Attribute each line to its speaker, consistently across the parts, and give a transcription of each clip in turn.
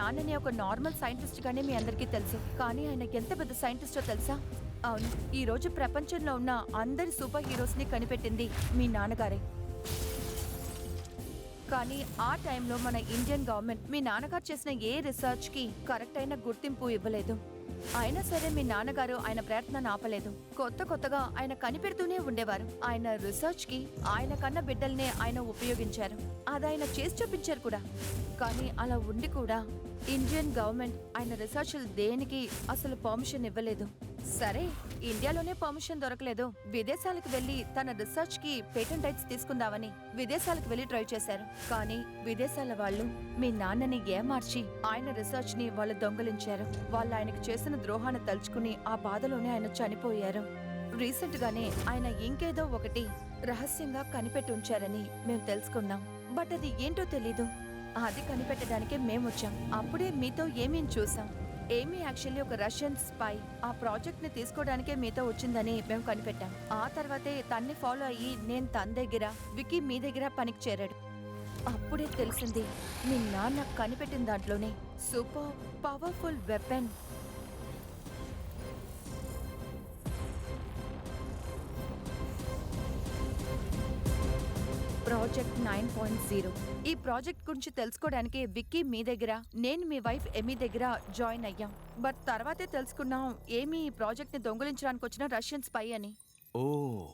Speaker 1: నాన్నని ఒక normal scientist గానే మీ అందరికీ తెలుసు. కానీ ఆయన ఎంత పెద్ద సైంటిస్టో తెలుసా? అవును ఈ రోజు ప్రపంచంలో ఉన్న అందరి సూపర్ హీరోస్ని కనిపెట్టింది మీ నాన్నగారే. కానీ ఆ టైంలో మన ఇండియన్ గవర్నమెంట్ మీ నాన్నగారు చేసిన ఏ రీసెర్చ్కి కరెక్ట్ అయిన గుర్తింపు ఇవ్వలేదు. అయినా సరే మీ నాన్నగారు ఆయన ప్రయత్నం ఆపలేదు. కొత్త కొత్తగా ఆయన కనిపెడుతూనే ఉండేవారు. ఆయన రీసెర్చ్కి ఆయన కన్న బిడ్డల్నే ఆయన ఉపయోగించారు. అది ఆయన చేసి చూపించారు కూడా. కానీ అలా ఉండి కూడా ఇండియన్ గవర్నమెంట్ ఆయన రీసెర్చ్లు దేనికి అసలు పర్మిషన్ ఇవ్వలేదు. సరే ఇండియాలోనే పర్మిషన్ దొరకలేదు. విదేశాలకు వెళ్ళి తన రీసెర్చ్కి పేటెంట్ రైట్స్ తీసుకుందామని విదేశాలకు వెళ్ళి ట్రై చేశారు. కానీ విదేశాల వాళ్ళు మీ నాన్నని ఏమార్చి ఆయన రీసెర్చ్ని వాళ్ళు దొంగలించారు. వాళ్ళు ఆయనకు చేసిన ద్రోహాన్ని తలుచుకుని ఆ బాధలోనే ఆయన చనిపోయారు. రీసెంట్ గానే ఆయన ఇంకేదో ఒకటి రహస్యంగా కనిపెట్టి ఉంచారని మేము తెలుసుకున్నాం. బట్ అది ఏంటో తెలీదు. అది కనిపెట్టడానికే మేమొచ్చాం. అప్పుడే మీతో ఏమేం చూసాం? ఏమీ యాక్చువల్లీ ఒక రష్యన్ స్పై ఆ ప్రాజెక్ట్ని తీసుకోవడానికే మీతో వచ్చిందని మేము కనిపెట్టాం. ఆ తర్వాతే తన్ని ఫాలో అయ్యి నేను తన దగ్గర వికీ మీ దగ్గర పనికి చేరాడు. అప్పుడే తెలిసింది మీ నాన్న కనిపెట్టిన దాంట్లోనే super powerful weapon project nine point zero. ఈ ప్రాజెక్ట్ గురించి తెలుసుకోవడానికి విక్కీ మీ దగ్గర నేను మీ వైఫ్ ఎమీ దగ్గర జాయిన్ అయ్యాం. బట్ తర్వాతే తెలుసుకున్నాం ఏమీ ఈ ప్రాజెక్ట్ని దొంగిలించడానికి వచ్చిన రష్యన్ స్పై అని.
Speaker 2: ఓ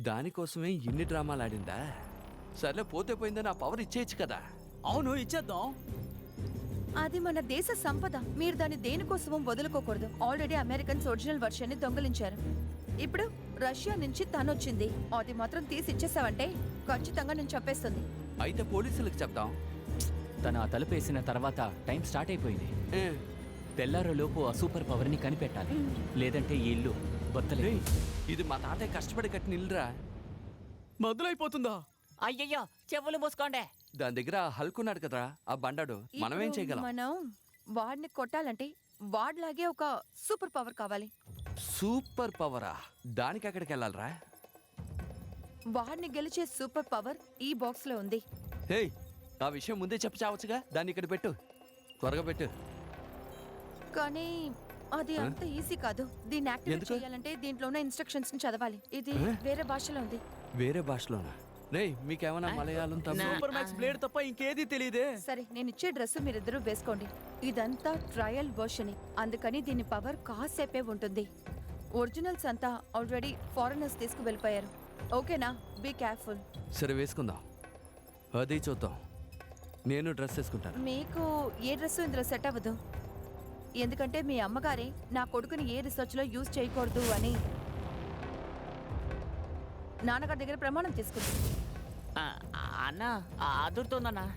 Speaker 2: దానికోసమే ఇన్ని డ్రామాలు ఆడిందా? సర్లే పోతే పోయిందని ఆ పవర్ ఇచ్చేయచ్చు కదా.
Speaker 3: అవును ఇచ్చేద్దాం.
Speaker 1: అది మన దేశ సంపద. మీరు దాన్ని దేనికోసమో వదులుకోకూడదు. ఆల్రెడీ అమెరికన్స్ ఒరిజినల్ వర్షన్ని దొంగిలించారు. ఇప్పుడు రష్యా నుంచి తనొచ్చింది. అది మాత్రం తీసి ఇచ్చేసావంటే ఖచ్చితంగా నేను చెప్పేస్తుంది
Speaker 2: అయితే పోలీసులకు చెప్తాం
Speaker 4: తన ఆ తలుపేసిన తర్వాత టైం స్టార్ట్ అయిపోయింది. తెల్లారలోపు ఆ సూపర్ పవర్ని కనిపెట్టాలి. లేదంటే ఈ ఇల్లు
Speaker 2: రేయ్, ఇది మా తాతయ్య కష్టపడి కట్టిన ఇల్లురా.
Speaker 3: మొదలైపోతుందా?
Speaker 5: అయ్యయ్యో చెవులు మూసుకోండి.
Speaker 2: దాని దగ్గర హల్క్ ఉన్నాడు కదరా ఆ బండాడు. మనం ఏం
Speaker 1: ఇప్పుడు
Speaker 2: చేయగలం?
Speaker 1: మనం వాడిని కొట్టాలంటే వాడిలాగే ఒక సూపర్ పవర్ కావాలి.
Speaker 2: సూపర్ పవరా. దానికి ఎక్కడికి వెళ్ళాలరా
Speaker 1: వాడిని గెలిచే సూపర్ పవర్ ఈ బాక్స్లో ఉంది.
Speaker 2: హే ఆ విషయం ముందే చెప్పి చావచ్చుగా? దాన్ని ఇక్కడ పెట్టు. త్వరగా పెట్టు.
Speaker 1: కానీ అది? అంత ఈజీ కాదు. దీన్ని యాక్టివేట్
Speaker 2: ఎందుకు?
Speaker 1: చేయాలంటే దీంట్లో ఉన్న ఇన్స్ట్రక్షన్స్ని చదవాలి. ఇది? వేరే భాషలో ఉంది.
Speaker 2: వేరే భాషలోనా? రే మీకేమైనా మలయాళం తమిళ?
Speaker 3: సూపర్ మ్యాక్స్ బ్లేడ్ తప్ప ఇంకేది తెలియదే
Speaker 1: సరే నేను ఇచ్చే డ్రెస్ మీరిద్దరూ వేసుకోండి. ఇదంతా ట్రయల్ వర్షన్. అందుకని దీని పవర్ కాసేపే ఉంటుంది. ఒరిజినల్స్ అంతా ఆల్రెడీ ఫారెనర్స్ తీసుకు వెళ్ళిపోయారు ఓకేనా? Be careful.
Speaker 2: సరే వేసుకుందాం. అది చూద్దాం. నేను డ్రెస్ వేసుకుంటాను.
Speaker 1: మీకు ఏ డ్రెస్ ఇందులో సెట్ అవ్వదు? ఎందుకంటే మీ అమ్మగారే నా కొడుకుని ఏ రీసెర్చ్లో యూజ్ చేయకూడదు అని నాన్నగారి దగ్గర ప్రమాణం తీసుకుంది.
Speaker 5: ఆ, అన్న అదురుతోందన్నా.